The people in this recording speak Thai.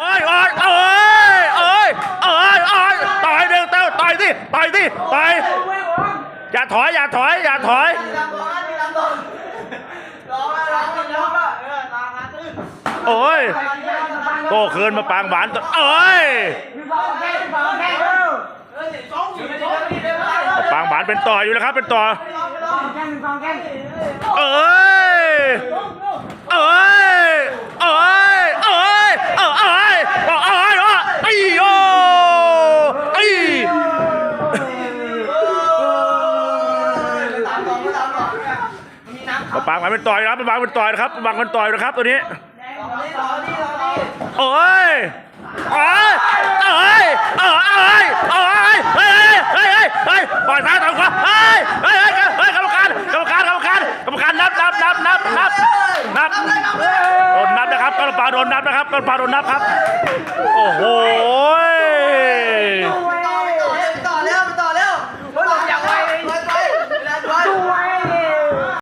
เอ้ยเอ้ยเอ้ยเอ้ยเอ้ยอ้ตายเร็วเต้าตาอยสิตาอยสิตายอย่าถอยอย่าถอยอย่าถอยโอ้ยโตเคินมาปางหวานตัวเอ้ยปางหวานเป็นต่ออยู่แล้วครับเป็นต่อเอ้ ตามก่อนตามก่อนมีน้ำมาปางหวานเป็นต่อยนะครับปางหวานเป็นต่อยนะครับปางหวานเป็นต่อยนะครับตัวนี้รอนี่รอนี่รอนี่เอ้ยเอ้ยเอ้ยเอ้ยเอ้ยเอ้ยเฮ้ยเฮ้ยเฮ้ยเฮ้ยปล่อยซ้ายต่อยขวาเฮ้ยเฮ้ยเฮ้ยกรรมการกรรมการกรรมการกรรมการนับนับนับนับนับนับโดนนับนะครับกรรมกาโดนนับนะครับกรรมกาโดนนับครับโอ้โห